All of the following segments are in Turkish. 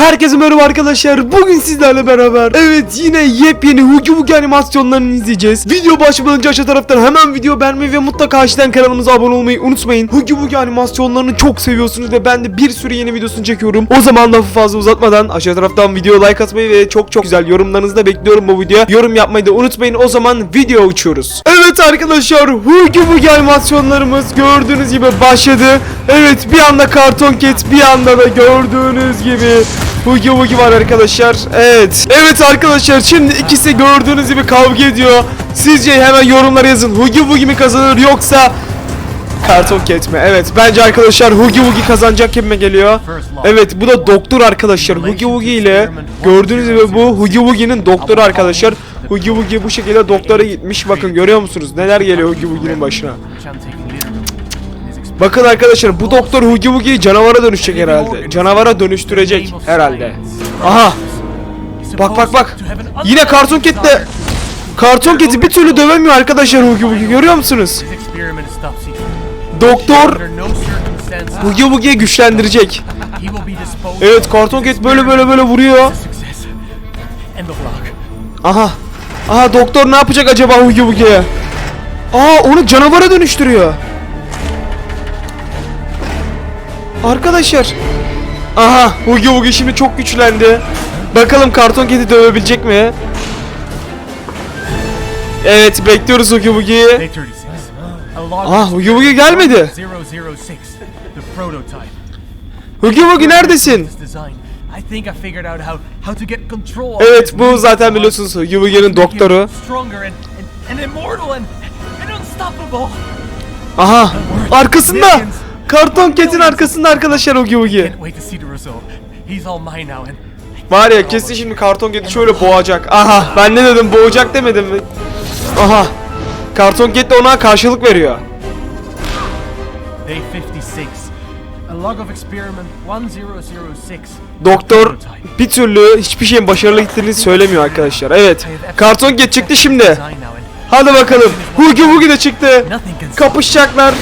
Herkese merhaba arkadaşlar. Bugün sizlerle beraber evet yine yepyeni Hugi Hugi animasyonlarını izleyeceğiz. Video başlamadan önce aşağı taraftan hemen video beğenmeyi ve mutlaka aşağıdan kanalımıza abone olmayı unutmayın. Hugi Hugi animasyonlarını çok seviyorsunuz ve ben de bir sürü yeni videosunu çekiyorum. O zaman lafı fazla uzatmadan aşağı taraftan video like atmayı ve çok çok güzel yorumlarınızı da bekliyorum bu videoya. Yorum yapmayı da unutmayın. O zaman video uçuyoruz. Evet arkadaşlar Hugi Hugi animasyonlarımız gördüğünüz gibi başladı. Evet bir anda karton ket bir anda da gördüğünüz gibi Hugi Hugi var arkadaşlar. Evet. Evet arkadaşlar şimdi ikisi gördüğünüz gibi kavga ediyor. Sizce hemen yorumlara yazın. Hugi Hugi mi kazanır yoksa Karton Cat mi? Evet bence arkadaşlar Hugi Hugi kazanacak gibime geliyor. Evet bu da doktor arkadaşlar. Hugi Hugi ile gördüğünüz gibi bu Hugi Hugi'nin doktoru arkadaşlar. Hugi Hugi bu şekilde doktora gitmiş. Bakın görüyor musunuz? Neler geliyor Hugi Hugi'nin başına. Bakın arkadaşlar bu doktor Hugi Hugi'yi canavara dönüşecek herhalde. Canavara dönüştürecek herhalde. Aha bak bak bak. Yine Karton Cat'le Karton Cat'i bir türlü dövemiyor arkadaşlar Hugi Hugi görüyor musunuz? Doktor Hugi Hugi'yi güçlendirecek. Evet Karton Cat böyle böyle böyle vuruyor. Aha. Aha doktor ne yapacak acaba Hugi Hugi'ye? Aa onu canavara dönüştürüyor. Arkadaşlar. Aha Hugi Hugi şimdi çok güçlendi. Bakalım karton kedi dövebilecek mi? Evet bekliyoruz Hugi Hugi'yi. Ah, Hugi Hugi gelmedi. Hugi Hugi neredesin? Evet bu zaten biliyorsunuz Hugi Hugi'nin doktoru. Aha arkasında. Karton ketin arkasında arkadaşlar Hugi Hugi. Var ya kesin şimdi karton kedi şöyle boğacak. Aha ben ne dedim boğacak demedim mi? Aha. Karton ket de ona karşılık veriyor. Day 56. A log of experiment 1006. Doktor bir türlü hiçbir şeyin başarılı gittiğini söylemiyor arkadaşlar. Evet. Karton ket çıktı şimdi. Hadi bakalım. Hugi Hugi de çıktı. Kapışacaklar.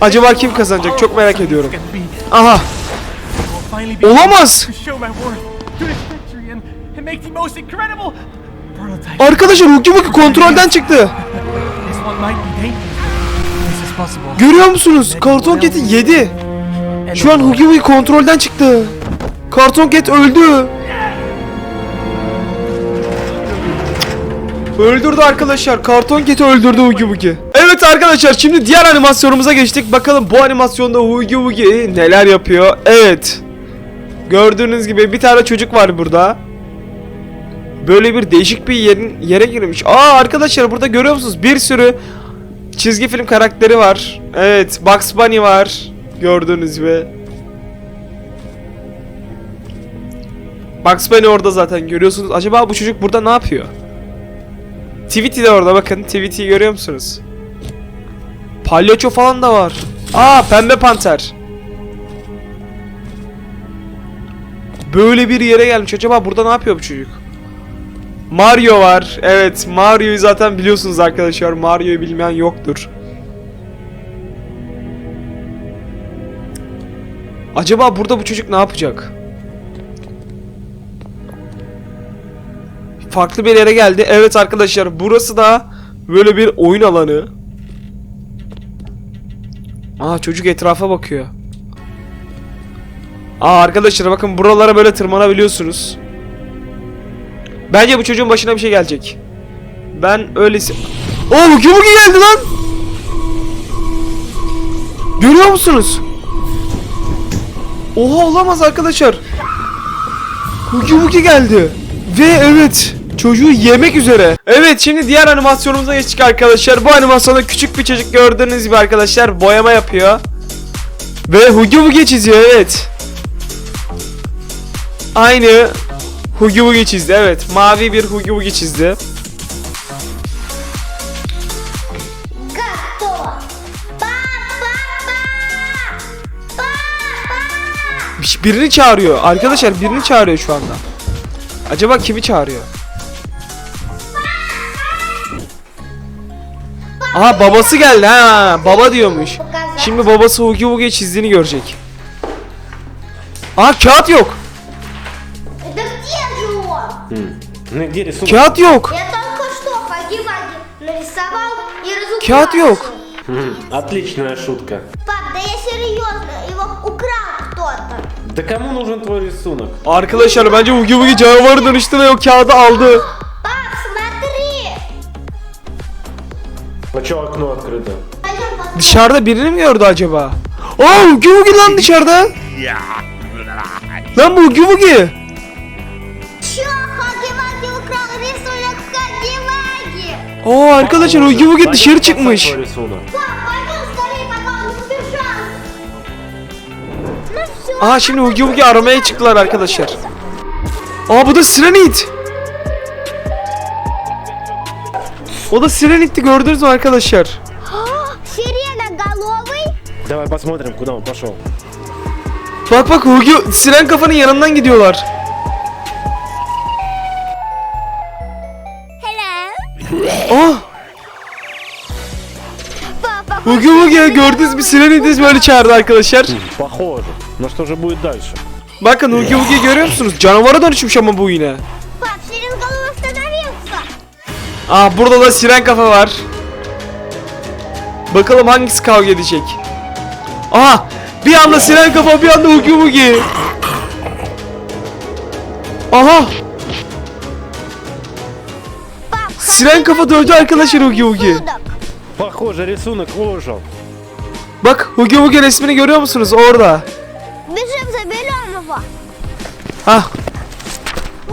Acaba kim kazanacak? Çok merak ediyorum. Aha. Olamaz. Hugi Hugi kontrolden çıktı. Görüyor musunuz? Karton keti yedi. Şu an Hugi Hugi kontrolden çıktı. Karton Cat öldü. Öldürdü arkadaşlar. Karton Cat'i öldürdü Hugi Hugi. Evet arkadaşlar şimdi diğer animasyonumuza geçtik. Bakalım bu animasyonda Hugi Hugi neler yapıyor. Evet. Gördüğünüz gibi bir tane çocuk var burada. Böyle bir değişik bir yerin yere girmiş. Aa arkadaşlar burada görüyor musunuz? Bir sürü çizgi film karakteri var. Evet, Bugs Bunny var. Gördüğünüz gibi. Bugs Bunny orada zaten görüyorsunuz. Acaba bu çocuk burada ne yapıyor? Tweety de orada bakın. Tweety'yi görüyor musunuz? Palyaço falan da var. Aa pembe panter. Böyle bir yere gelmiş. Acaba burada ne yapıyor bu çocuk? Mario var. Evet, Mario'yu zaten biliyorsunuz arkadaşlar. Mario'yu bilmeyen yoktur. Acaba burada bu çocuk ne yapacak? Farklı bir yere geldi. Evet arkadaşlar, burası da böyle bir oyun alanı. Aa çocuk etrafa bakıyor. Aa arkadaşlar bakın buralara böyle tırmanabiliyorsunuz. Bence bu çocuğun başına bir şey gelecek. Ben öylesi... Oo Hugi Hugi geldi lan! Görüyor musunuz? Oha olamaz arkadaşlar. Hugi Hugi geldi. Ve evet çocuğu yemek üzere. Evet şimdi diğer animasyonumuza geçtik arkadaşlar. Bu animasyonda küçük bir çocuk gördüğünüz gibi arkadaşlar boyama yapıyor. Ve Hugi Hugi çiziyor evet. Aynı Hugi Hugi çizdi evet. Mavi bir Hugi Hugi çizdi. Birini çağırıyor. Arkadaşlar birini çağırıyor şu anda. Acaba kimi çağırıyor? Aha babası geldi ha. Baba diyormuş. Şimdi babası Hugi Hugi çizdiğini görecek. Aa kağıt yok. Да где же он? Ну где рисунок? Kağıt yok. Я только что Хаги-Ваги нарисовал и разукрасил. Kağıt yok. М, Отличная шутка. Пап, да я серьезно, его украл кто-то. Да кому нужен твой рисунок? Arkadaşlar bence Hugi Hugi canavarı dönüştü ve o kağıdı aldı. Belki aklını atkırdı. Dışarıda birini mi gördü acaba? Aa Ugi Bugi lan dışarıda. lan bu Ugi Bugi. Oo arkadaşlar Ugi Bugi dışarı çıkmış. Aa şimdi Ugi Bugi aramaya çıktılar arkadaşlar. Aa bu da Sirenit. O da Sirenit'ti gördünüz mü arkadaşlar? Сиреноголовый? Давай посмотрим, куда он пошел. Bak bak Hugi Siren kafanın yanından gidiyorlar. Hello. Aa Папа, Hugi Hugi gördünüz mü Sirenit'i böyle çağırdı arkadaşlar. Похоже. Но что же будет дальше? Bakın Hugi Hugi görüyor musunuz? Canavara dönüşmüş ama bu yine. пап, Сиреноголовый остановился. Aa burada da siren kafa var. Bakalım hangisi kavga edecek. Aha bir anda siren kafa bir anda Hugi Hugi. Aha Пап, siren kafa dövdü arkadaşlar Hugi Hugi. судок. Похоже, рисунок ожил. Bak Hugi Hugi resmini görüyor musunuz orada? Бежим, заберем его.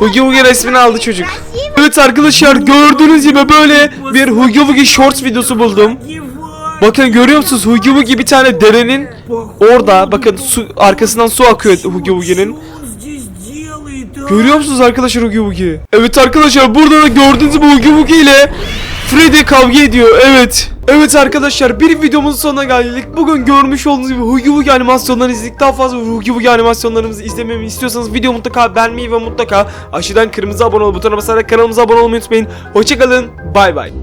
Hugi Hugi resmini aldı çocuk. Şey evet arkadaşlar gördüğünüz gibi böyle bir Hugi Hugi Shorts videosu buldum. Bakın görüyor musunuz Hugi Hugi bir tane derenin orada bakın su, arkasından su akıyor Hugi Hugi'nin. Görüyor musunuz arkadaşlar Hugi Hugi? Evet arkadaşlar burada da gördüğünüz gibi Hugi Hugi ile Freddy kavga ediyor. Evet. Evet arkadaşlar bir videomuzun sonuna geldik. Bugün görmüş olduğunuz gibi Hugi Hugi animasyonlarını izledik. Daha fazla Hugi Hugi animasyonlarımızı izlememi istiyorsanız video mutlaka beğenmeyi ve mutlaka aşağıdan kırmızı abone ol butonuna basarak kanalımıza abone olmayı unutmayın. Hoşçakalın. Bay bay.